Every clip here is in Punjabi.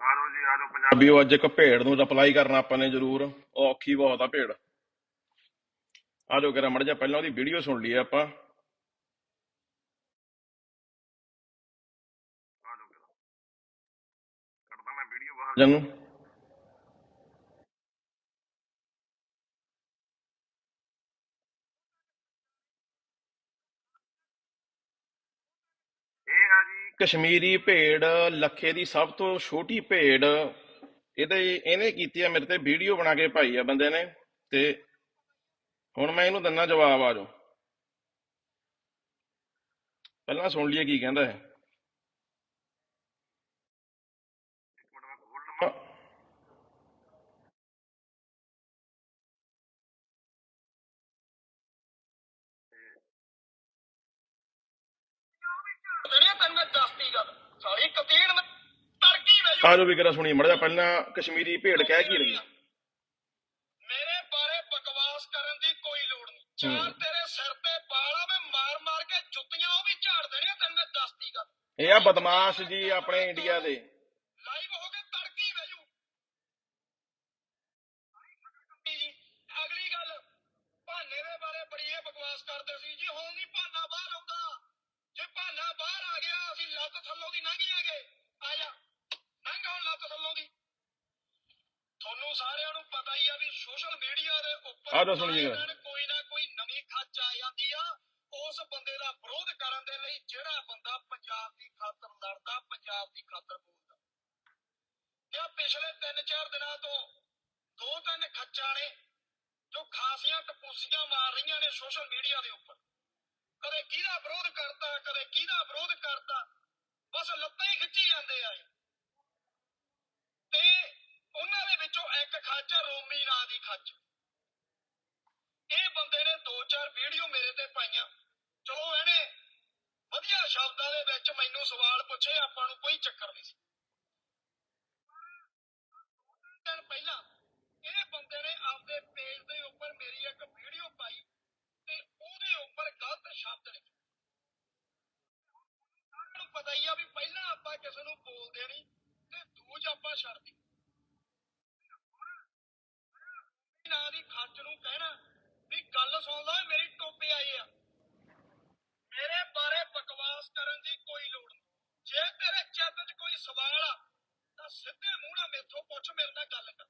ਆਰੋ ਜੀ ਆਰੋ ਪੰਜਾਬੀਓ ਅੱਜ ਇੱਕ ਭੇਡ ਨੂੰ ਰਿਪਲਾਈ ਕਰਨਾ ਆਪਾਂ ਨੇ ਜ਼ਰੂਰ। ਉਹ ਔਖੀ ਬਹੁਤ ਆ ਭੇਡ। ਆਜੋ ਕਰਾ ਮੜ ਜਾ ਪਹਿਲਾਂ ਉਹਦੀ ਵੀਡੀਓ ਸੁਣ ਲਈਏ ਆਪਾਂ। ਆਜੋ ਕਰਾ। ਕੱਢਦਾ ਮੈਂ ਵੀਡੀਓ ਬਾਹਰ। ਜਨੂੰ। ਕਸ਼ਮੀਰੀ ਭੇਡ, ਲੱਖੇ ਦੀ ਸਭ ਤੋਂ ਛੋਟੀ ਭੇਡ, ਇਹਦੇ ਇਹਨੇ ਕੀਤੀ ਆ, ਮੇਰੇ ਤੇ ਵੀਡੀਓ ਬਣਾ ਕੇ ਪਾਈ ਆ ਬੰਦੇ ਨੇ, ਤੇ ਹੁਣ ਮੈਂ ਇਹਨੂੰ ਦਿੰਨਾ ਜਵਾਬ ਆ ਜਾਓ। ਪਹਿਲਾਂ ਸੁਣ ਲਈਏ ਕੀ ਕਹਿੰਦਾ ਹੈ ਗੱਲ। ਸਾਲੀ ਕਤੀੜ ਤੜਕੀ ਵੇ ਕਰਾ ਸੁਣੀ ਮੜ ਜਾ ਪਹਿਲਾਂ ਕਸ਼ਮੀਰੀ ਭੇਡ ਕਹਿ ਕੀ ਰਹੀ ਮੇਰੇ ਬਾਰੇ ਬਕਵਾਸ ਕਰਨ ਦੀ ਕੋਈ ਲੋੜ ਨਹੀਂ। ਚਾਰ ਤੇਰੇ ਸਿਰ ਤੇ ਬਾਲਾ ਮੈਂ ਮਾਰ ਮਾਰ ਕੇ ਜੁੱਤੀਆਂ ਉਹ ਵੀ ਝਾੜ ਦੇਣੀਆਂ ਤੈਨੂੰ ਮੈਂ ਦੱਸਦੀ ਗੱਲ। ਇਹ ਆ ਬਦਮਾਸ਼ ਜੀ ਆਪਣੇ ਇੰਡੀਆ ਦੇ। ਲਾਈਵ ਹੋ ਕੇ ਤੜਕੀ ਵੇ ਜੀ ਅਗਲੀ ਗੱਲ ਭਾਨੇ ਦੇ ਬਾਰੇ ਬੜੀ ਇਹ ਬਕਵਾਸ ਕਰਦੇ ਸੀ। ਜੀ ਹੁਣ ਨਹੀਂ ਭਾਨਾ ਬਾਹਰ ਆਉਂਦਾ ਭਾਨਾ ਬਾਹਰ ਆ ਗਿਆ ਅਸੀਂ ਲੱਤ ਥੱਲੋਂ ਦੀ ਲੰਘ ਜਾਗੇ ਆ ਜਾ ਲੰਘ ਹੁਣ ਲੱਤ ਥੱਲੋਂ ਦੀ। ਤੁਹਾਨੂੰ ਸਾਰਿਆਂ ਨੂੰ ਪਤਾ ਹੀ ਆ ਵੀ ਸੋਸ਼ਲ ਮੀਡੀਆ ਦੇ ਉੱਪਰ ਆ ਜਾਓ ਸੁਣੀਏ ਗੱਲ। ਆਏ ਦਿਨ ਕੋਈ ਨਾ ਕੋਈ ਨਵੀਂ ਖੱਚ ਆ ਜਾਂਦੀ ਆ। ਉਸ ਬੰਦੇ ਦਾ ਵਿਰੋਧ ਕਰਨ ਦੇ ਲਈ ਜਿਹੜਾ ਬੰਦਾ ਪੰਜਾਬ ਦੀ ਖਾਤਰ ਲੜਦਾ ਪੰਜਾਬ ਦੀ ਖਾਤਰ ਬੋਲਦਾ। ਤੇ ਆਹ ਪਿਛਲੇ 3-4 ਦਿਨਾਂ ਤੋਂ ਦੋ ਤਿੰਨ ਖੱਚਾਂ ਨੇ ਜੋ ਖਾਸੀਆਂ ਟਪੂਸੀਆਂ ਮਾਰ ਰਹੀਆਂ ਨੇ ਸੋਸ਼ਲ ਮੀਡੀਆ ਦੇ ਉੱਪਰ। ਕਦੇ ਕਿਹਦਾ ਵਿਰੋਧ ਕਰਤਾ, ਕਦੇ ਕਿਹਦਾ ਵਿਰੋਧ ਕਰਤਾ, ਬਸ ਲੱਤਾਂ ਹੀ ਖਿੱਚੀ ਜਾਂਦੇ ਆ ਤੇ ਉਹਨਾਂ ਦੇ ਵਿੱਚੋਂ ਇੱਕ ਖੱਚ ਰੋਮੀ ਨਾਂ ਦੀ ਖੱਚ ਇਹ ਬੰਦੇ ਨੇ ਦੋ ਚਾਰ ਵੀਡੀਓ ਮੇਰੇ ਤੇ ਪਾਈਆਂ। ਚਲੋ ਇਹਨੇ ਵਧੀਆ ਸ਼ਬਦਾਂ ਦੇ ਵਿੱਚ ਮੈਨੂੰ ਸਵਾਲ ਪੁੱਛੇ, ਆਪਾਂ ਨੂੰ ਕੋਈ ਚੱਕਰ ਨਹੀਂ ਸੀ ਦਿਨ ਪਹਿਲਾਂ ਇਹ ਬੰਦੇ ਨੇ ਆਪਦੇ ਪੇਜ ਦੇ ਉੱਪਰ ਮੇਰੀ ਇੱਕ ਵੀਡੀਓ ਪਾਈ ਤੇ ਉਹਦੇ ਉੱਪਰ ਗਲਤ ਸ਼ਬਦ ਲਿਖੇ ਤੁਹਾਨੂੰ ਪਤਾ ਹੀ ਆ ਵੀ ਪਹਿਲਾਂ ਆਪਾਂ ਕਿਸੇ ਨੂੰ ਬੋਲਦੇ ਨਹੀਂ ਤੇ ਦੂਜ ਆਪਾਂ ਛੱਡਦੀ ਨਾਂ ਦੀ ਖੱਚ ਨੂੰ ਕਹਿਣਾ ਵੀ ਗੱਲ ਸੁਣ ਲੈ ਮੇਰੀ ਟੋਪੇ ਆਏ ਆ ਮੇਰੇ ਬਾਰੇ ਬਕਵਾਸ ਕਰਨ ਦੀ ਕੋਈ ਲੋੜ ਨਹੀਂ ਜੇ ਤੇਰੇ ਚਿੱਤ 'ਚ ਕੋਈ ਸਵਾਲ ਆ ਤਾਂ ਸਿੱਧੇ ਮੂੰਹ ਨਾਲ ਮੇਥੋਂ ਪੁੱਛ ਮੇਰੇ ਨਾਲ ਗੱਲ ਕਰ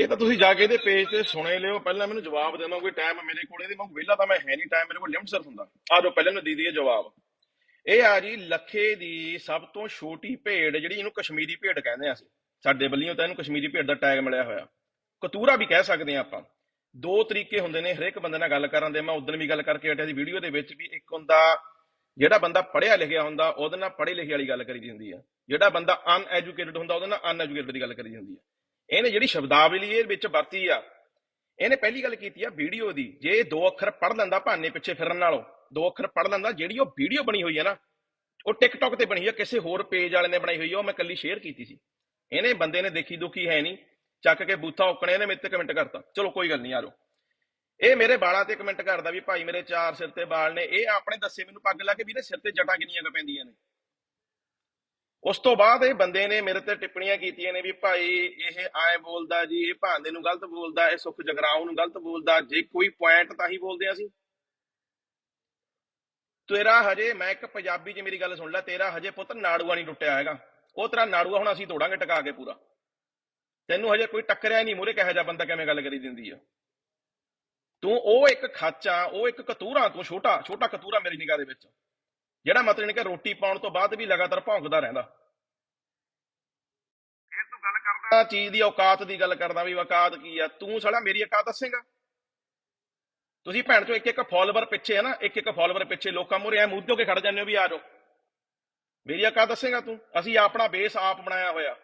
ਇਹ ਤਾਂ ਤੁਸੀਂ ਜਾ ਕੇ ਇਹਦੇ ਪੇਜ ਤੇ ਸੁਣੇ ਲਿਓ। ਪਹਿਲਾਂ ਮੈਨੂੰ ਜਵਾਬ ਦੇਣਾ, ਕੋਈ ਟਾਈਮ ਮੇਰੇ ਕੋਲ ਇਹਦੇ ਮੈਂ ਵਿਹਲਾ ਤਾਂ ਮੈਂ ਹੈ ਨਹੀਂ ਟਾਈਮ ਮੇਰੇ ਕੋਲ ਲਿਮਟ ਸਿਰ ਹੁੰਦਾ। ਆ ਜਾਓ, ਪਹਿਲਾਂ ਨੂੰ ਦੇ ਦਈਏ ਜਵਾਬ। ਇਹ ਆ ਜੀ, ਲੱਖੇ ਦੀ ਸਭ ਤੋਂ ਛੋਟੀ ਭੇਡ, ਜਿਹੜੀ ਇਹਨੂੰ ਕਸ਼ਮੀਰੀ ਭੇਡ ਕਹਿੰਦੇ ਆ ਅਸੀਂ। ਸਾਡੇ ਬੱਲੀਆਂ ਤਾਂ ਇਹਨੂੰ ਕਸ਼ਮੀਰੀ ਭੇਡ ਦਾ ਟੈਗ ਮਿਲਿਆ ਹੋਇਆ। ਕਤੂਰਾ ਵੀ ਕਹਿ ਸਕਦੇ ਆ ਆਪਾਂ। ਦੋ ਤਰੀਕੇ ਹੁੰਦੇ ਨੇ ਹਰੇਕ ਬੰਦੇ ਨਾਲ ਗੱਲ ਕਰਨ ਦੇ। ਮੈਂ ਉਦੋਂ ਵੀ ਗੱਲ ਕਰਕੇ ਹਟਿਆ ਸੀ ਵੀਡੀਓ ਦੇ ਵਿੱਚ ਵੀ ਇੱਕ ਹੁੰਦਾ, ਜਿਹੜਾ ਬੰਦਾ ਪੜਿਆ ਲਿਖਿਆ ਹੁੰਦਾ, ਉਹਦੇ ਨਾਲ ਪੜ੍ਹੇ ਲਿਖੇ ਵਾਲੀ ਗੱਲ ਕਰੀ ਜਾਂਦੀ ਹੁੰਦੀ ਆ। ਜਿਹੜਾ ਬੰਦਾ ਅਨਐਜੂਕੇਟਡ ਹੁੰਦਾ, ਉਹਦੇ ਨਾਲ ਅਨਐਜੂਕੇਟਡ ਦੀ ਗੱਲ ਕਰੀ ਜਾਂਦੀ ਹੁੰਦੀ ਆ। ਇਹਨੇ ਜਿਹੜੀ ਸ਼ਬਦਾਵਲੀ ਇਹ ਵਿੱਚ ਵਰਤੀ ਆ, ਇਹਨੇ ਪਹਿਲੀ ਗੱਲ ਕੀਤੀ ਆ ਵੀਡੀਓ ਦੀ, ਜੇ ਇਹ ਦੋ ਅੱਖਰ ਪੜ੍ਹ ਲੈਂਦਾ ਭਾਨੇ ਪਿੱਛੇ ਫਿਰਨ ਨਾਲੋਂ, ਦੋ ਅੱਖਰ ਪੜ੍ਹ ਲੈਂਦਾ, ਜਿਹੜੀ ਉਹ ਵੀਡੀਓ ਬਣੀ ਹੋਈ ਹੈ ਨਾ, ਉਹ ਟਿਕਟੌਕ ਤੇ ਬਣੀ ਹੋਈ ਕਿਸੇ ਹੋਰ ਪੇਜ ਵਾਲੇ ਨੇ ਬਣਾਈ ਹੋਈ ਆ, ਉਹ ਮੈਂ ਕੱਲੀ ਸ਼ੇਅਰ ਕੀਤੀ ਸੀ। ਇਹਨੇ ਬੰਦੇ ਨੇ ਦੇਖੀ ਦੁਖੀ ਹੈ ਨਹੀਂ, ਚੱਕ ਕੇ ਬੂਥਾ ਉਕਣੇ ਇਹਨੇ ਮੇਰੇ ਤੇ ਕਮੈਂਟ ਕਰਤਾ। ਚਲੋ ਕੋਈ ਗੱਲ ਨਹੀਂ ਯਾਰੋ ਇਹ ਮੇਰੇ ਬਾਲਾਂ ਤੇ ਕਮੈਂਟ ਕਰਦਾ ਵੀ ਭਾਈ ਮੇਰੇ ਚਾਰ ਸਿਰ ਤੇ ਵਾਲ ਨੇ, ਇਹ ਆਪਣੇ ਦੱਸੇ ਮੈਨੂੰ ਪੱਗ ਲਾ ਕੇ ਵੀਰੇ ਸਿਰ ਤੇ ਜਟਾਂ ਕਿੰਨੀਆਂ ਕੁ ਪੈਂਦੀਆਂ ਨੇ। ਉਸ ਤੋਂ ਬਾਅਦ ਇਹ ਬੰਦੇ ਨੇ ਮੇਰੇ ਤੇ ਟਿੱਪਣੀਆਂ ਕੀਤੀਆਂ ਨੇ ਵੀ ਭਾਈ ਇਹ ਐ ਬੋਲਦਾ ਜੀ, ਇਹ ਭਾਂਦੇ ਨੂੰ ਗਲਤ ਬੋਲਦਾ, ਇਹ ਸੁਖ ਜਗਰਾਉਂ ਨੂੰ ਗਲਤ ਬੋਲਦਾ, ਜੇ ਕੋਈ ਪੁਆਇੰਟ ਤਾਂ ਹੀ ਬੋਲਦੇ ਆ ਅਸੀਂ। ਤੇਰਾ ਹਜੇ ਮੈਂ ਇੱਕ ਪੰਜਾਬੀ 'ਚ ਮੇਰੀ ਗੱਲ ਸੁਣ ਲੈ, ਤੇਰਾ ਹਜੇ ਪੁੱਤ ਨਾੜੂਆ ਨਹੀਂ ਟੁੱਟਿਆ ਹੈਗਾ। ਉਹ ਤੇਰਾ ਨਾੜੂਆ ਹੁਣ ਅਸੀਂ ਤੋੜਾਂਗੇ ਟਕਾ ਕੇ ਪੂਰਾ। ਤੈਨੂੰ ਹਜੇ ਕੋਈ ਟੱਕਰਿਆ ਨਹੀਂ ਮੂਰੇ ਕਿਹੋ ਜਿਹਾ ਬੰਦਾ ਕਿਵੇਂ ਗੱਲ ਕਰੀ ਦਿੰਦੀ ਆ? ਤੂੰ ਉਹ ਇੱਕ ਖਾਚਾ ਉਹ ਇੱਕ ਕਤੂਰਾ ਤੂੰ ਛੋਟਾ ਛੋਟਾ ਕਤੂਰਾ ਮੇਰੀ ਨਿਗਾਹ ਦੇ ਵਿੱਚ। ਜਿਹੜਾ ਮਤਲਬ ਕਿ ਰੋਟੀ ਪਾਉਣ ਤੋਂ ਬਾਅਦ ਵੀ ਲਗਾਤਾਰ ਭੌਂਕਦਾ ਰਹਿੰਦਾ। ਇਹ ਤੂੰ ਗੱਲ ਕਰਦਾ। ਚੀਜ਼ ਦੀ ਔਕਾਤ ਦੀ ਗੱਲ ਕਰਦਾ ਵੀ ਔਕਾਤ ਕੀ ਆ। ਤੂੰ ਸਾਲਾ ਮੇਰੀ ਔਕਾਤ ਦੱਸੇਗਾ। ਤੁਸੀਂ ਭੈਣ ਚੋ ਇੱਕ ਇੱਕ ਫਾਲੋਅਰ ਪਿੱਛੇ ਹੈ ਨਾ ਇੱਕ ਇੱਕ ਫਾਲੋਅਰ ਪਿੱਛੇ ਲੋਕਾਂ ਮੂਹਰੇ ਐ ਮੂੰਹ ਕੇ ਖੜ ਜਾਂਦੇ ਹੋ ਵੀ ਆ ਜਾਓ। ਮੇਰੀ ਔਕਾਤ ਦੱਸੇਗਾ ਤੂੰ? ਅਸੀਂ ਆਪਣਾ ਬੇਸ ਆਪ ਬਣਾਇਆ ਹੋਇਆ।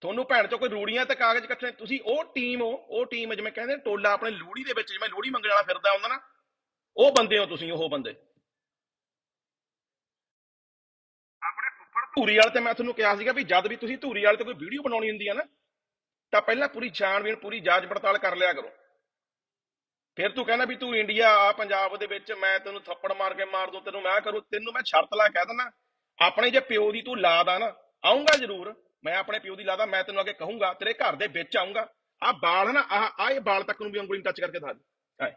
ਤੁਹਾਨੂੰ ਭੈਣ ਚੋ ਕੋਈ ਰੂੜੀਆਂ ਤੇ ਕਾਗਜ਼ ਇਕੱਠੇ ਤੁਸੀਂ ਉਹ ਟੀਮ ਹੋ ਉਹ ਟੀਮ ਜਿਵੇਂ ਕਹਿੰਦੇ ਨੇ, ਟੋਲਾ ਆਪਣੇ ਲੋਹੜੀ ਦੇ ਵਿੱਚ ਜਿਵੇਂ ਲੋਹੜੀ ਮੰਗਣ ਵਾਲਾ ਫਿਰਦਾ ਹੁੰਦਾ ਨਾ। ਉਹ ਬੰਦੇ ਹੋ ਤੁਸੀਂ, ਉਹ ਬੰਦੇ। ਆਪਣੇ ਫੁੱਫੜ ਧੂਰੀ ਵਾਲੇ ਤੇ ਮੈਂ ਤੁਹਾਨੂੰ ਕਿਹਾ ਸੀਗਾ ਵੀ ਜਦ ਵੀ ਤੁਸੀਂ ਧੂਰੀ ਵਾਲੇ ਤੇ ਕੋਈ ਵੀਡੀਓ ਬਣਾਉਣੀ ਹੁੰਦੀ ਆ ਨਾ, ਤਾਂ ਪਹਿਲਾਂ ਪੂਰੀ ਛਾਣਬੀਣ, ਪੂਰੀ ਜਾਂਚ ਪੜਤਾਲ ਕਰ ਲਿਆ ਕਰੋ। ਫਿਰ ਤੂੰ ਕਹਿੰਦਾ ਵੀ ਤੂੰ ਇੰਡੀਆ, ਆ ਪੰਜਾਬ ਦੇ ਵਿੱਚ ਮੈਂ ਤੈਨੂੰ ਥੱਪੜ ਮਾਰ ਕੇ ਮਾਰ ਦੂੰ, ਤੈਨੂੰ ਮੈਂ ਕਰੂ, ਤੈਨੂੰ ਮੈਂ ਸ਼ਰਤ ਲਾ ਕਹਿ ਦਿੰਦਾ। ਆਪਣੇ ਜੇ ਪਿਓ ਦੀ ਤੂੰ ਲਾਦ ਆ ਨਾ ਆਉਂਗਾ ਜ਼ਰੂਰ। ਮੈਂ ਆਪਣੇ ਪਿਓ ਦੀ ਲਾਦਾ ਮੈਂ ਤੈਨੂੰ ਅੱਗੇ ਕਹੂੰਗਾ, ਤੇਰੇ ਘਰ ਦੇ ਵਿੱਚ ਆਉਂਗਾ ਆ ਬਾਲ ਨਾ ਆ ਆ ਇਹ ਬਾਲ ਤੱਕ ਨੂੰ ਵੀ ਉਂਗਲੀ ਟੱਚ ਕਰਕੇ ਦਿਖਾ ਦੇ ਆਏ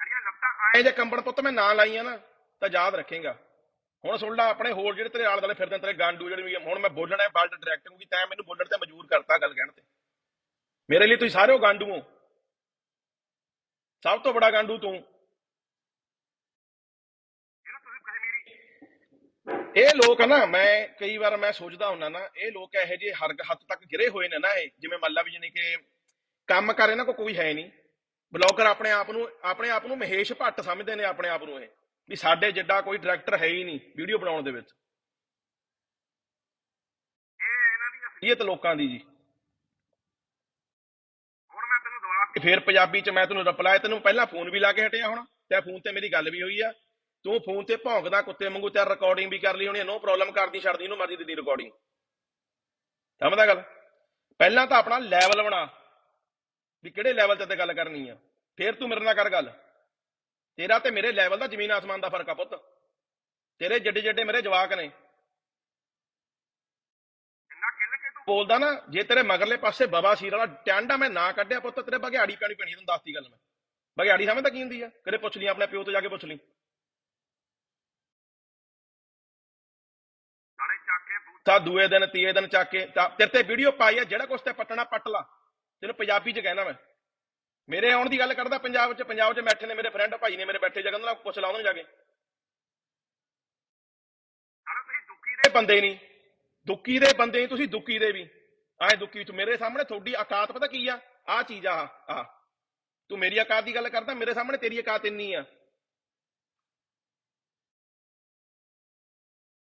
ਅੜੀਆਂ ਆਏ ਜੇ ਕੰਬਣ ਪੁੱਤ ਮੈਂ ਨਾਂ ਲਾਈਆਂ ਨਾ ਤਾਂ ਯਾਦ ਰੱਖੇਗਾ। ਹੁਣ ਸੁਣ ਲੈ ਆਪਣੇ ਹੋਰ ਜਿਹੜੇ ਤੇਰੇ ਆਲੇ ਦੁਆਲੇ ਫਿਰਦੇ ਨੇ, ਤੇਰੇ ਗਾਂਡੂ ਜਿਹੜੇ ਵੀ ਆ, ਹੁਣ ਮੈਂ ਬੋਲਣਾ ਹੈ ਬਲਡ ਡਾਇਰੈਕਟ ਕਿਉਂਕਿ ਤੈਂ ਮੈਨੂੰ ਬੋਲਣ ਤੇ ਮਜਬੂਰ ਕਰਤਾ ਗੱਲ ਕਹਿਣ ਤੇ। ਮੇਰੇ ਲਈ ਤੁਸੀਂ ਸਾਰੇ ਹੋ ਗਾਂਡੂ ਹੋ। ਸਭ ਤੋਂ ਬੜਾ ਗਾਂਡੂ ਤੂੰ। ਇਹ ਲੋਕ ਨਾ ਮੈਂ ਕਈ ਵਾਰ ਮੈਂ ਸੋਚਦਾ ਹੁੰਦਾ ਨਾ ਇਹ ਲੋਕ ਇਹੋ ਜਿਹੇ ਹਰ ਹੱਦ ਤੱਕ ਗਿਰੇ ਹੋਏ ਨੇ ਨਾ ਇਹ ਜਿਵੇਂ ਮੰਨ ਲਾ ਵੀ ਜਾਨੀ ਕਿ ਕੰਮ ਕਰ ਇਹਨਾਂ ਕੋ ਕੋਈ ਹੈ ਨਹੀਂ। ਬਲੌਗਰ ਆਪਣੇ ਆਪ ਨੂੰ ਆਪਣੇ ਆਪ ਨੂੰ ਮਹੇਸ਼ ਭੱਟ ਸਮਝਦੇ ਨੇ ਆਪਣੇ ਆਪ ਨੂੰ ਇਹ ਵੀ ਸਾਡੇ ਜਿੱਡਾ ਕੋਈ ਡਾਇਰੈਕਟਰ ਹੈ ਹੀ ਨਹੀਂ ਵੀਡੀਓ ਬਣਾਉਣ ਦੇ ਵਿੱਚ। ਇਹ ਇਹਨਾਂ ਦੀ ਅਸਲੀਅਤ ਲੋਕਾਂ ਦੀ ਜੀ। ਹੁਣ ਮੈਂ ਤੈਨੂੰ ਦਵਾ ਕੇ ਫੇਰ ਪੰਜਾਬੀ ਚ ਮੈਂ ਤੈਨੂੰ ਰਿਪਲਾਈ ਤੈਨੂੰ ਪਹਿਲਾਂ ਫੋਨ ਵੀ ਲਾ ਕੇ ਹਟਿਆ ਹੁਣ ਤੇ ਫੋਨ ਤੇ ਮੇਰੀ ਗੱਲ ਵੀ ਹੋਈ ਆ। ਤੂੰ ਫੋਨ ਤੇ ਭੌਂਕਦਾ ਕੁੱਤੇ ਵਾਂਗੂ ਤੇ ਰਿਕਾਰਡਿੰਗ ਵੀ ਕਰ ਲਈ ਹੋਣੀ ਨੋ ਪ੍ਰੋਬਲਮ ਕਰਦੀ ਛੱਡਦੀ ਇਹਨੂੰ ਮਰਜ਼ੀ ਦੀ ਰਿਕਾਰਡਿੰਗ ਸਮਝਦਾ ਗੱਲ? ਪਹਿਲਾਂ ਤਾਂ ਆਪਣਾ ਲੈਵਲ ਬਣਾ। ਵੀ ਕਿਹੜੇ ਲੈਵਲ ਤੇ ਤੇ ਗੱਲ ਕਰਨੀ ਆ? ਫੇਰ ਤੂੰ ਮੇਰੇ ਨਾਲ ਕਰ ਗੱਲ। ਤੇਰਾ ਤੇ ਮੇਰੇ ਲੈਵਲ ਦਾ ਜ਼ਮੀਨ ਆਸਮਾਨ ਦਾ ਫ਼ਰਕ ਆ ਪੁੱਤ। ਤੇਰੇ ਜੱਡੇ ਜੱਡੇ ਮੇਰੇ ਜਵਾਕ ਨੇ। ਜਿੰਨਾ ਕਿੱਲ ਕੇ ਤੂੰ ਬੋਲਦਾ ਨਾ ਜੇ ਤੇਰੇ ਮਗਰਲੇ ਪਾਸੇ ਬਬਾ ਸੀਰ ਵਾਲਾ ਟਾਂਡਾ ਮੈਂ ਨਾ ਕੱਢਿਆ ਪੁੱਤ ਤੇਰੇ ਬਗਿਆੜੀ ਪੈਣੀ ਪੈਣੀ ਤੈਨੂੰ ਦੱਸਤੀ ਗੱਲ ਮੈਂ। ਬਗਿਆੜੀ ਸਮਝਦਾ ਕੀ ਹੁੰਦੀ ਆ? ਕਦੇ ਪੁੱਛ ਲਈ ਆਪਣੇ ਪਿਓ ਤੋਂ ਜਾ ਕੇ ਪੁੱਛ ਲਈ। ਨਾਲੇ ਚੱਕ ਕੇ ਦੂਏ ਦਿਨ ਤੀਏ ਦਿਨ ਚੱਕ ਕੇ ਤੇਰੇ ਤੇ ਵੀਡੀਓ ਪਾਈ ਆ ਜਿਹੜਾ ਕੁਛ ਤੇ ਪੱਟਣਾ ਪੱਟ ਲਾ। ਤੈਨੂੰ ਪੰਜਾਬੀ ਚ ਕਹਿਣਾ ਮੈਂ। ਮੇਰੇ ਆਉਣ ਦੀ ਗੱਲ ਕਰਦਾ ਪੰਜਾਬ ਚ ਪੰਜਾਬ ਚ ਬੈਠੇ ਨੇ ਮੇਰੇ ਫਰੈਂਡ ਭਾਈ ਨੇ ਮੇਰੇ ਬੈਠੇ ਜਗਨ ਨਾਲ ਪੁੱਛ ਲਾ ਉਹਨਾਂ ਨੂੰ ਜਾ ਕੇ। ਸਾਲਾ ਤੁਸੀਂ ਦੁੱਕੀ ਦੇ ਬੰਦੇ ਨਹੀਂ ਦੁੱਕੀ ਦੇ ਬੰਦੇ ਨਹੀਂ ਤੁਸੀਂ ਦੁੱਕੀ ਦੇ ਵੀ। ਐ ਦੁੱਕੀ ਚ ਮੇਰੇ ਸਾਹਮਣੇ ਤੁਹਾਡੀ ਔਕਾਤ ਪਤਾ ਕੀ ਆ? ਆ ਚੀਜ਼ ਆ ਆ ਤੂੰ ਮੇਰੀ ਔਕਾਤ ਦੀ ਗੱਲ ਕਰਦਾ ਮੇਰੇ ਸਾਹਮਣੇ ਤੇਰੀ ਔਕਾਤ ਇੰਨੀ ਆ।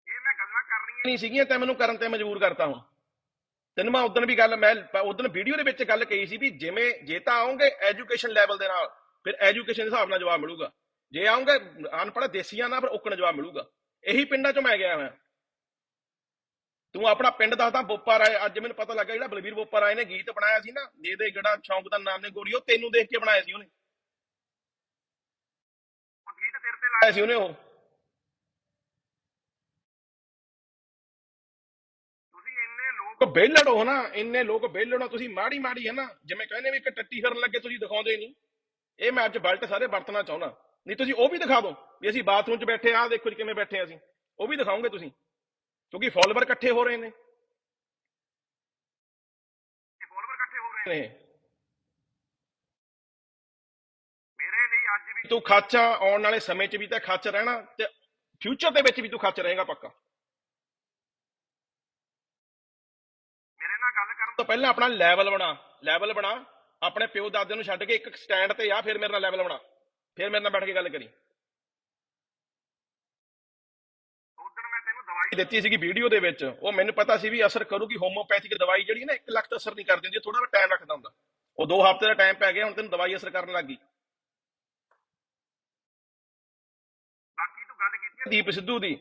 ਇਹ ਮੈਂ ਗੱਲਾਂ ਕਰਨੀਆਂ ਨਹੀਂ ਸੀਗੀਆਂ ਤੇ ਮੈਨੂੰ ਕਰਨ ਤੇ ਮਜਬੂਰ ਕਰਤਾ ਹੁਣ। ਤੈਨੂੰ ਮੈਂ ਉਦੋਂ ਵੀ ਗੱਲ ਮੈਂ ਉਦੋਂ ਵੀਡੀਓ ਦੇ ਵਿੱਚ ਗੱਲ ਕਹੀ ਸੀ ਵੀ ਜਿਵੇਂ ਜੇ ਤਾਂ ਆਉਂਗੇ ਐਜੂਕੇਸ਼ਨ ਲੈਵਲ ਦੇ ਨਾਲ ਫਿਰ ਐਜੂਕੇਸ਼ਨ ਦੇ ਹਿਸਾਬ ਨਾਲ ਜਵਾਬ ਮਿਲੂਗਾ। ਜੇ ਆਉਂਗੇ ਅਨਪੜ੍ਹ ਦੇਸੀਆਂ ਨਾਲ ਫਿਰ ਓਕਣ ਜਵਾਬ ਮਿਲੂਗਾ। ਇਹੀ ਪਿੰਡਾਂ ਚੋਂ ਮੈਂ ਗਿਆ ਮੈਂ ਤੂੰ ਆਪਣਾ ਪਿੰਡ ਦੱਸਦਾ ਬੋਪਾ ਰਾਏ ਅੱਜ ਮੈਨੂੰ ਪਤਾ ਲੱਗਾ ਜਿਹੜਾ ਬਲਵੀਰ ਬੋਪਾ ਰਾਏ ਨੇ ਗੀਤ ਬਣਾਇਆ ਸੀ ਨਾ ਜਿਹਦੇ ਜਿਹੜਾ ਸ਼ੌਂਕ ਦਾ ਨਾਮ ਨੇ ਗੋਰੀ ਉਹ ਤੈਨੂੰ ਦੇਖ ਕੇ ਬਣਾਇਆ ਸੀ ਉਹਨੇ। ਉਹ ਗੀਤ ਤੇਰੇ ਤੇ ਲਾਇਆ ਸੀ ਉਹਨੇ ਉਹ। ਲੋਕ ਬੇਲੜ ਹੋ ਨਾ ਇੰਨੇ ਲੋਕ ਬੇਲੜ ਹੋ ਤੁਸੀਂ ਮਾੜੀ ਮਾੜੀ ਹੈ ਨਾ ਜਿਵੇਂ ਕਹਿੰਦੇ ਵੀ ਇੱਕ ਟੱਟੀ ਫਿਰਨ ਲੱਗੇ ਤੁਸੀਂ ਦਿਖਾਉਂਦੇ ਨਹੀਂ। ਇਹ ਮੈਂ ਅੱਜ ਬਲਟ ਸਾਰੇ ਵਰਤਣਾ ਚਾਹੁੰਦਾ। ਨਹੀਂ ਤੁਸੀਂ ਉਹ ਵੀ ਦਿਖਾ ਦਿਓ ਵੀ ਅਸੀਂ ਬਾਥਰੂਮ 'ਚ ਬੈਠੇ ਆ ਦੇਖੋ ਜੀ ਕਿਵੇਂ ਬੈਠੇ ਆ ਅਸੀਂ। ਉਹ ਵੀ ਦਿਖਾਓਗੇ ਤੁਸੀਂ ਕਿਉਂਕਿ ਫਾਲੋਅਰ ਇਕੱਠੇ ਹੋ ਰਹੇ ਨੇ। ਇਹ ਫਾਲੋਅਰ ਇਕੱਠੇ ਹੋ ਰਹੇ ਨੇ। ਮੇਰੇ ਲਈ ਅੱਜ ਵੀ ਤੂੰ ਖਾਚਾ ਆਉਣ ਵਾਲੇ ਸਮੇਂ 'ਚ ਵੀ ਤਾਂ ਖੱਚ ਰਹਿਣਾ ਤੇ ਫਿਊਚਰ ਦੇ ਵਿੱਚ ਵੀ ਤੂੰ ਖੱਚ ਰਹੇਗਾ ਪੱਕਾ। ਤੋਂ ਪਹਿਲਾਂ ਆਪਣਾ ਲੈਵਲ ਬਣਾ। ਲੈਵਲ ਬਣਾ ਆਪਣੇ ਪਿਓ ਦਾਦੇ ਨੂੰ ਛੱਡ ਕੇ ਇੱਕ ਸਟੈਂਡ ਤੇ ਆ ਫਿਰ ਮੇਰੇ ਨਾਲ ਲੈਵਲ ਬਣਾ। ਫਿਰ ਮੇਰੇ ਨਾਲ ਬੈਠ ਕੇ ਗੱਲ ਕਰੀ। ਉਦੋਂ ਮੈਂ ਤੈਨੂੰ ਦਵਾਈ ਦਿੱਤੀ ਸੀਗੀ ਵੀਡੀਓ ਦੇ ਵਿੱਚ। ਉਹ ਮੈਨੂੰ ਪਤਾ ਸੀ ਵੀ ਅਸਰ ਕਰੂਗੀ ਹੋਮੋਪੈਥਿਕ ਦਵਾਈ ਜਿਹੜੀ ਨਾ 1 ਲੱਖ ਤੱਕ ਅਸਰ ਨਹੀਂ ਕਰਦੀ ਹੁੰਦੀ ਥੋੜਾ ਜਿਹਾ ਟਾਈਮ ਰੱਖਦਾ ਹੁੰਦਾ। ਉਹ 2 ਹਫ਼ਤੇ ਦਾ ਟਾਈਮ ਪੈ ਗਿਆ ਹੁਣ ਤੈਨੂੰ ਦਵਾਈ ਅਸਰ ਕਰਨ ਲੱਗੀ ਬਾਕੀ ਤੂੰ ਗੱਲ ਕੀਤੀ ਹੈ? ਦੀਪ ਸਿੱਧੂ ਦੀ।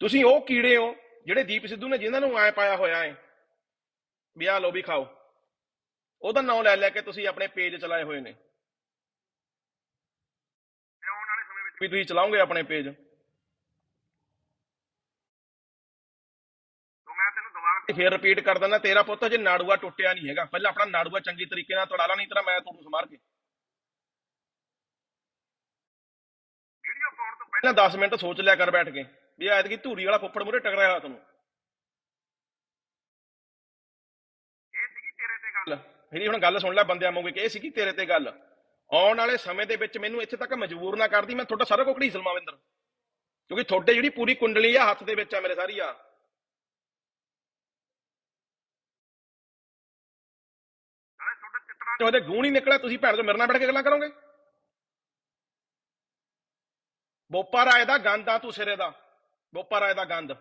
ਤੁਸੀਂ ਉਹ ਕੀੜੇ ਹੋ ਜਿਹੜੇ ਦੀਪ ਸਿੱਧੂ ਨੇ ਜਿਨ੍ਹਾਂ ਨੂੰ ਐ ਪਾਇਆ ਹੋਇਆ ਹੈ। ਵੀ ਆ ਲੋ ਵੀ ਖਾਓ। ਉਹਦਾ ਨਾਮ ਲੈ ਲੈ ਕੇ ਤੁਸੀਂ ਆਪਣੇ ਪੇਜ ਚਲਾਏ ਹੋਏ ਨੇ। ਤੇ ਆਉਣ ਵਾਲੇ ਸਮੇਂ ਵਿੱਚ ਵੀ ਤੁਸੀਂ ਚਲਾਓਗੇ ਆਪਣੇ ਪੇਜ ਤੋਂ ਫੇਰ ਰਿਪੀਟ ਕਰ ਦਿੰਦਾ, ਤੇਰਾ ਪੁੱਤ ਜੇ ਨਾੜੂਆ ਟੁੱਟਿਆ ਨਹੀਂ ਹੈਗਾ। ਪਹਿਲਾਂ ਆਪਣਾ ਨਾੜੂਆ ਚੰਗੀ ਤਰੀਕੇ ਨਾਲ ਤੜਾਲਾ ਨਹੀਂ ਤੇਰਾ ਮੈਂ ਤੁਹਾਨੂੰ ਸਮਾਰ ਕੇ। ਵੀਡੀਓ ਪਾਉਣ ਤੋਂ ਪਹਿਲਾਂ 10 ਮਿੰਟ ਸੋਚ ਲਿਆ ਕਰ ਬੈਠ ਕੇ, ਵੀ ਐਤਕੀ ਧੂਰੀ ਵਾਲਾ ਫੁੱਫੜ ਮੂਰੇ ਟਕਰਾਇਆ ਹੋਇਆ ਗੱਲ। ਮੇਰੀ ਹੁਣ ਗੱਲ ਸੁਣ ਲੈ, ਬੰਦਿਆਂ ਵਾਂਗੂ ਕਿ ਇਹ ਸੀਗੀ ਤੇਰੇ ਤੇ ਗੱਲ। ਆਉਣ ਵਾਲੇ ਸਮੇਂ ਦੇ ਵਿੱਚ ਮੈਨੂੰ ਇੱਥੇ ਤੱਕ ਮਜਬੂਰ ਨਾ ਕਰਦੀ, ਮੈਂ ਤੁਹਾਡਾ ਸਾਰਾ ਕੁਝ ਸਲਮਾਵਿੰਦਰ ਕਿਉਂਕਿ ਤੁਹਾਡੇ ਜਿਹੜੀ ਪੂਰੀ ਕੁੰਡਲੀ ਆ, ਹੱਥ ਦੇ ਵਿੱਚ ਆ ਮੇਰੇ ਸਾਰੀ ਆ। ਤੁਹਾਡੇ ਗੂਣ ਹੀ ਨਿਕਲਿਆ, ਤੁਸੀਂ ਭੈਣ ਤੋਂ ਮੇਰੇ ਨਾਲ ਬੈਠ ਕੇ ਗੱਲਾਂ ਕਰੋਗੇ? ਬੋਪਾ ਰਾਏ ਦਾ ਗੰਦ ਆ ਤੂੰ ਸਿਰੇ ਦਾ। ਬੋਪਾ ਰਾਏ ਦਾ ਗੰਦ।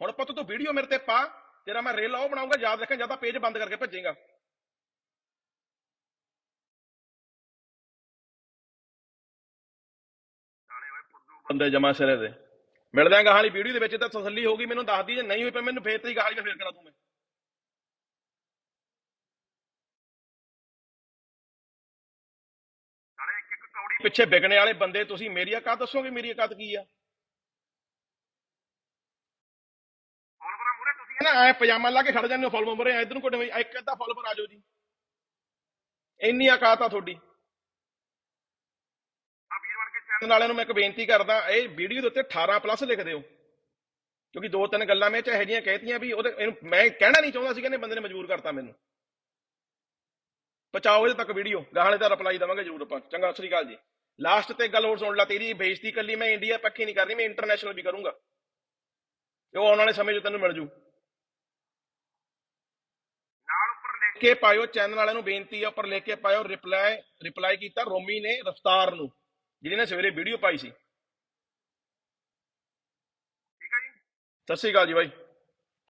ਹੁਣ ਪੁੱਤ ਤੂੰ ਵੀਡੀਓ ਮੇਰੇ ਤੇ ਪਾ, ਤੇਰਾ ਮੈਂ ਰੇਲ ਆਉ ਬਣਾਉਂਗਾ ਯਾਦ ਰੱਖਾਂ, ਜਾਂ ਤਾਂ ਪੇਜ ਬੰਦ ਕਰਕੇ ਭੇਜੇਗਾ। ਬੰਦੇ ਜਮਾ ਸਿਰੇ ਦੇ। ਮਿਲਦੇ ਆਂ ਗਾਹਾਂ ਵੀਡੀਓ ਦੇ ਵਿੱਚ ਤਾਂ ਤਸੱਲੀ ਗਈ, ਮੈਨੂੰ ਦੱਸਦੀ ਜੇ ਨਹੀਂ ਹੋਈ ਪਈ ਮੈਨੂੰ ਫੇਰ ਤੇ ਗਾਹਾਂ ਵਾਲੀ ਫੇਰ ਕਰਾ ਦੂੰ ਮੈਂ। ਪਿੱਛੇ ਵਿਕਣੇ ਵਾਲੇ ਬੰਦੇ ਤੁਸੀਂ ਮੇਰੀ ਔਕਾਤ ਦੱਸੋਗੇ ਮੇਰੀ ਔਕਾਤ ਕੀ ਆ? ਫੋਲਵਰਾਂ ਮੂਰੇ ਤੁਸੀਂ ਨਾ, ਐ ਪਜਾਮਾ ਲਾ ਕੇ ਖੜ ਜਾਂਦੇ ਹੋ ਫੋਲਵਰ ਮੂਰੇ ਇਧਰ ਨੂੰ ਕੋਈ ਇੱਕ ਅੱਧਾ ਫੋਲਵਰ ਆ ਜਾਓ ਜੀ। ਇੰਨੀ ਔਕਾਤ ਆ ਤੁਹਾਡੀ। ਚੈਨਲ ਵਾਲਿਆਂ ਨੂੰ ਮੈਂ ਇੱਕ ਬੇਨਤੀ ਕਰਦਾ ਇਹ ਵੀਡੀਓ ਦੇ ਉੱਤੇ 18 ਪਲੱਸ ਲਿਖ ਦਿਓ। ਕਿਉਂਕਿ ਦੋ ਤਿੰਨ ਗੱਲਾਂ ਮੈਂ ਚ ਇਹੋ ਜਿਹੀਆਂ ਕਹਿਤੀਆਂ ਵੀ ਉਹਦੇ ਇਹਨੂੰ ਮੈਂ ਕਹਿਣਾ ਨਹੀਂ ਚਾਹੁੰਦਾ ਸੀ ਕਿ ਇਹਨੇ ਬੰਦੇ ਨੇ ਮਜਬੂਰ ਕਰਤਾ ਮੈਨੂੰ। ਪਹੁੰਚਾਓ ਇਹਦੇ ਤੱਕ ਵੀਡੀਓ ਗਾਹਲੇ ਦਾ ਰਿਪਲਾਈ ਦਵਾਂਗੇ ਜਰੂਰ ਆਪਾਂ। ਚੰਗਾ ਸ਼੍ਰੀ ਅਕਾਲ ਜੀ। ਲਾਸਟ ਤੇ ਗੱਲ ਹੋਰ ਸੁਣ ਲੈ ਤੇਰੀ ਬੇਇੱਜ਼ਤੀ ਕੱਲੀ ਮੈਂ ਇੰਡੀਆ ਪੱਕੀ ਨਹੀਂ ਕਰਨੀ ਮੈਂ ਇੰਟਰਨੈਸ਼ਨਲ ਵੀ ਕਰੂੰਗਾ। ਉਹ ਆਉਣ ਵਾਲੇ ਸਮੇਂ 'ਚ ਤੈਨੂੰ ਮਿਲ ਜੂ। ਨਾਲ ਉੱਪਰ ਲਿਖ ਕੇ ਪਾਇਓ ਚੈਨਲ ਵਾਲਿਆਂ ਨੂੰ ਬੇਨਤੀ ਹੈ ਉੱਪਰ ਲਿਖ ਕੇ ਪਾਇਓ ਰਿਪਲਾਈ ਰਿਪਲਾਈ ਕੀਤਾ ਰੋਮੀ ਨੇ ਰਫਤਾਰ ਨੂੰ। ਜਿਹਨੇ ਨੇ ਸਵੇਰੇ ਵੀਡੀਓ ਪਾਈ ਸੀ। ਠੀਕ ਹੈ ਜੀ। ਸਤਿ ਸ਼੍ਰੀ ਅਕਾਲ ਜੀ ਬਾਈ।